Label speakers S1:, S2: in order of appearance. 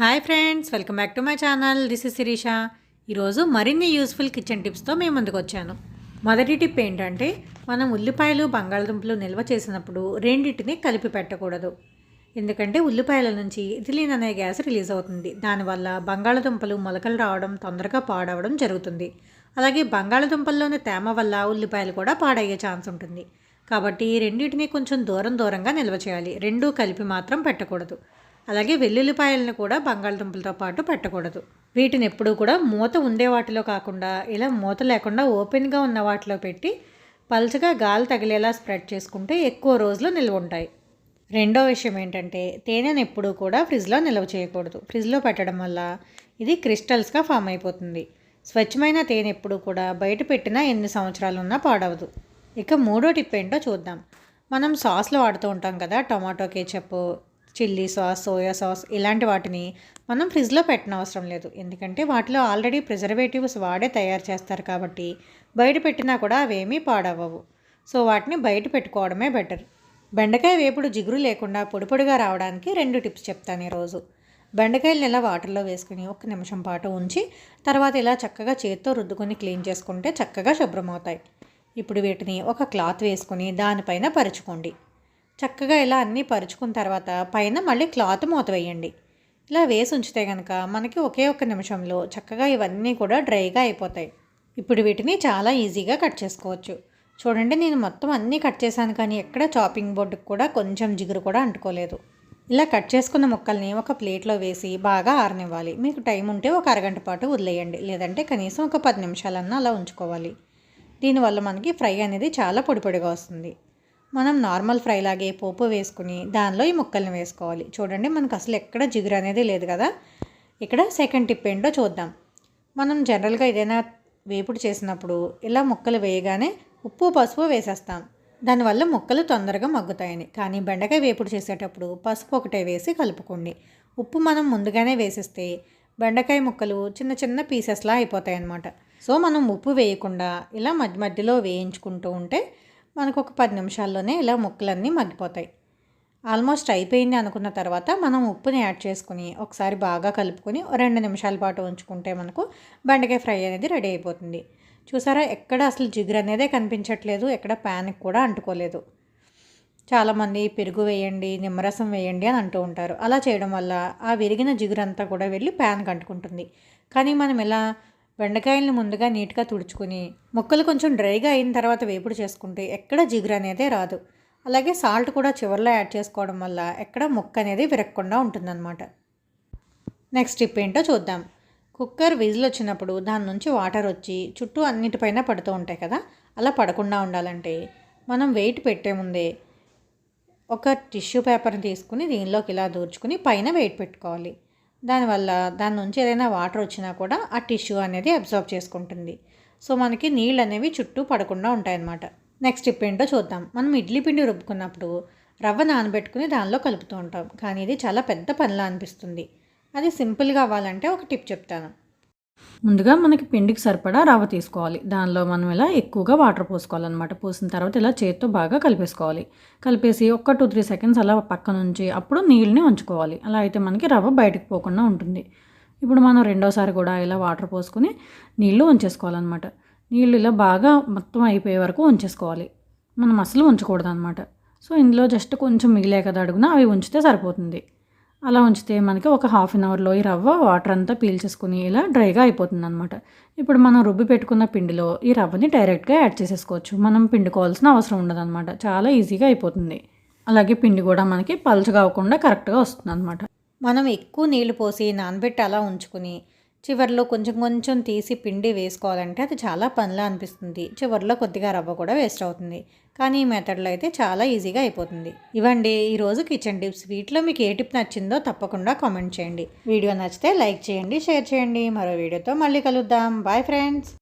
S1: Hi friends welcome back to my channel this is Shirisha ఈరోజు మరిన్ని useful kitchen టిప్స్తో మేము ముందుకు వచ్చాను. మొదటి టిప్ ఏంటంటే మనం ఉల్లిపాయలు బంగాళదుంపలు నిల్వ చేసినప్పుడు రెండింటిని కలిపి పెట్టకూడదు. ఎందుకంటే ఉల్లిపాయల నుంచి ఇథిలీన్ అనే గ్యాస్ రిలీజ్ అవుతుంది. దానివల్ల బంగాళదుంపలు మొలకలు రావడం తొందరగా పాడవడం జరుగుతుంది. అలాగే బంగాళదుంపల్లోని తేమ వల్ల ఉల్లిపాయలు కూడా పాడయ్యే ఛాన్స్ ఉంటుంది. కాబట్టి రెండింటిని కొంచెం దూరం దూరంగా నిల్వ చేయాలి. రెండూ కలిపి మాత్రం పెట్టకూడదు. అలాగే వెల్లుల్లిపాయలను కూడా బంగాళదుంపలతో పాటు పెట్టకూడదు. వీటిని ఎప్పుడూ కూడా మూత ఉండే వాటిలో కాకుండా ఇలా మూత లేకుండా ఓపెన్గా ఉన్న వాటిలో పెట్టి పలుచగా గాలి తగిలేలా స్ప్రెడ్ చేసుకుంటే ఎక్కువ రోజులు నిల్వ ఉంటాయి. రెండో విషయం ఏంటంటే తేనెను ఎప్పుడూ కూడా ఫ్రిడ్జ్లో నిల్వ చేయకూడదు. ఫ్రిడ్జ్లో పెట్టడం వల్ల ఇది క్రిస్టల్స్గా ఫామ్ అయిపోతుంది. స్వచ్ఛమైన తేనె ఎప్పుడూ కూడా బయట పెట్టినా ఎన్ని సంవత్సరాలు ఉన్నా పాడవదు. ఇక మూడో టిప్ ఏంటో చూద్దాం. మనం సాస్లో వాడుతూ ఉంటాం కదా tomato ketchup chilli sauce soya sauce ఇలాంటి వాటిని మనం ఫ్రిడ్జ్లో పెట్టిన అవసరం లేదు. ఎందుకంటే వాటిలో ఆల్రెడీ ప్రిజర్వేటివ్స్ వాడే తయారు చేస్తారు కాబట్టి బయట పెట్టినా కూడా అవేమీ పాడవవు సో వాటిని బయట పెట్టుకోవడమే బెటర్. బెండకాయ వేపుడు జిగురు లేకుండా పొడిపొడిగా రావడానికి రెండు టిప్స్ చెప్తాను ఈరోజు. బెండకాయలు ఇలా వాటర్లో వేసుకుని ఒక్క నిమిషం పాటు ఉంచి తర్వాత ఇలా చక్కగా చేత్తో రుద్దుకొని క్లీన్ చేసుకుంటే చక్కగా శుభ్రమవుతాయి. ఇప్పుడు వీటిని ఒక క్లాత్ వేసుకుని దానిపైన పరుచుకోండి. చక్కగా ఇలా అన్నీ పరుచుకున్న తర్వాత పైన మళ్ళీ క్లాత్ మూత వేయండి. ఇలా వేసి ఉంచితే కనుక మనకి ఒకే ఒక్క నిమిషంలో చక్కగా ఇవన్నీ కూడా డ్రైగా అయిపోతాయి. ఇప్పుడు వీటిని చాలా ఈజీగా కట్ చేసుకోవచ్చు. చూడండి నేను మొత్తం అన్నీ కట్ చేశాను కానీ ఎక్కడ చాపింగ్ బోర్డుకి కూడా కొంచెం జిగురు కూడా అంటుకోలేదు. ఇలా కట్ చేసుకున్న ముక్కల్ని ఒక ప్లేట్లో వేసి బాగా ఆరనివ్వాలి. మీకు టైం ఉంటే ఒక అరగంట పాటు వదిలేయండి. లేదంటే కనీసం ఒక పది నిమిషాలన్నా అలా ఉంచుకోవాలి. దీనివల్ల మనకి ఫ్రై అనేది చాలా పొడిపొడిగా వస్తుంది. మనం నార్మల్ ఫ్రై లాగే పోపు వేసుకుని దానిలో ఈ ముక్కల్ని వేసుకోవాలి. చూడండి మనకు అసలు ఎక్కడ జిగురు అనేది లేదు కదా. ఇక్కడ సెకండ్ టిప్ ఏంటో చూద్దాం. మనం జనరల్గా ఏదైనా వేపుడు చేసినప్పుడు ఇలా ముక్కలు వేయగానే ఉప్పు పసుపు వేసేస్తాం. దానివల్ల ముక్కలు తొందరగా మగ్గుతాయని. కానీ బెండకాయ వేపుడు చేసేటప్పుడు పసుపు ఒకటే వేసి కలుపుకోండి. ఉప్పు మనం ముందుగానే వేసిస్తే బెండకాయ ముక్కలు చిన్న చిన్న పీసెస్లా అయిపోతాయి అన్నమాట సో మనం ఉప్పు వేయకుండా ఇలా మధ్య మధ్యలో వేయించుకుంటూ ఉంటే మనకు ఒక పది నిమిషాల్లోనే ఇలా ముక్కలన్నీ మగ్గిపోతాయి. ఆల్మోస్ట్ అయిపోయింది అనుకున్న తర్వాత మనం ఉప్పుని యాడ్ చేసుకుని ఒకసారి బాగా కలుపుకొని రెండు నిమిషాల పాటు ఉంచుకుంటే మనకు బెండకాయ ఫ్రై అనేది రెడీ అయిపోతుంది. చూసారా? ఎక్కడ అసలు జిగురు అనేదే కనిపించట్లేదు. ఎక్కడ ప్యాన్కి కూడా అంటుకోలేదు. చాలామంది పెరుగు వేయండి నిమ్మరసం వేయండి అని అంటూ ఉంటారు. అలా చేయడం వల్ల ఆ విరిగిన జిగురంతా కూడా వెళ్ళి ప్యాన్కి అంటుకుంటుంది. కానీ మనం ఇలా బెండకాయలను ముందుగా నీట్గా తుడుచుకుని ముక్కలు కొంచెం డ్రైగా అయిన తర్వాత వేపుడు చేసుకుంటే ఎక్కడ జిగురు అనేది రాదు. అలాగే సాల్ట్ కూడా చివరిలో యాడ్ చేసుకోవడం వల్ల ఎక్కడ ముక్క అనేది విరగకుండా ఉంటుందన్నమాట. నెక్స్ట్ టిప్ ఏంటో చూద్దాం. కుక్కర్ విజిల్ వచ్చినప్పుడు దాని నుంచి వాటర్ వచ్చి చుట్టూ అన్నిటిపైన పడుతూ ఉంటాయి కదా అలా పడకుండా ఉండాలంటే మనం వెయిట్ పెట్టే ముందే ఒక టిష్యూ పేపర్ని తీసుకుని దీనిలోకి ఇలా దూర్చుకుని పైన వెయిట్ పెట్టుకోవాలి. దానివల్ల దాని నుంచి ఏదైనా వాటర్ వచ్చినా కూడా ఆ టిష్యూ అనేది అబ్జర్వ్ చేసుకుంటుంది. సో మనకి నీళ్ళు అనేవి చుట్టూ పడకుండా ఉంటాయన్నమాట. నెక్స్ట్ టిప్ ఏంటో చూద్దాం. మనం ఇడ్లీ పిండి రుబ్బుకున్నప్పుడు రవ్వ నానబెట్టుకుని దానిలో కలుపుతూ ఉంటాం. కానీ ఇది చాలా పెద్ద పనిలా అనిపిస్తుంది. అది సింపుల్గా అవ్వాలంటే ఒక టిప్ చెప్తాను.
S2: ముందుగా మనకి పిండికి సరిపడా రవ్వ తీసుకోవాలి. దానిలో మనం ఇలా ఎక్కువగా వాటర్ పోసుకోవాలన్నమాట. పోసిన తర్వాత ఇలా చేత్తో బాగా కలిపేసుకోవాలి. కలిపేసి ఒక్క టూ త్రీ సెకండ్స్ అలా పక్క నుంచి అప్పుడు నీళ్ళని ఉంచుకోవాలి. అలా అయితే మనకి రవ్వ బయటకు పోకుండా ఉంటుంది. ఇప్పుడు మనం రెండోసారి కూడా ఇలా వాటర్ పోసుకొని నీళ్ళు ఉంచేసుకోవాలన్నమాట. నీళ్ళు ఇలా బాగా మొత్తం అయిపోయే వరకు ఉంచేసుకోవాలి. మనం అసలు ఉంచకూడదు అనమాట సో ఇందులో జస్ట్ కొంచెం మిగిలే కదా అడుగున అవి ఉంచితే సరిపోతుంది. అలా ఉంచితే మనకి ఒక హాఫ్ అన్ అవర్లో ఈ రవ్వ వాటర్ అంతా పీల్చేసుకుని ఇలా డ్రైగా అయిపోతుంది అనమాట ఇప్పుడు మనం రుబ్బి పెట్టుకున్న పిండిలో ఈ రవ్వని డైరెక్ట్గా యాడ్ చేసేసుకోవచ్చు. మనం పిండుకోవాల్సిన అవసరం ఉండదు చాలా ఈజీగా అయిపోతుంది. అలాగే పిండి కూడా మనకి పలుచగా అవ్వకుండా కరెక్ట్గా వస్తుంది అనమాట
S1: మనం ఎక్కువ నీళ్ళు పోసి నానబెట్టి అలా ఉంచుకుని చివరిలో కొంచెం కొంచెం తీసి పిండి వేసుకోవాలంటే అది చాలా పనిలా అనిపిస్తుంది. చివరిలో కొద్దిగా రవ్వ కూడా వేస్ట్ అవుతుంది. కానీ ఈ మెథడ్లో అయితే చాలా ఈజీగా అయిపోతుంది. ఇవ్వండి ఈరోజు కిచెన్ టిప్స్. వీటిలో మీకు ఏ టిప్ నచ్చిందో తప్పకుండా కామెంట్ చేయండి. వీడియో నచ్చితే లైక్ చేయండి షేర్ చేయండి. మరో వీడియోతో మళ్ళీ కలుద్దాం. Bye friends!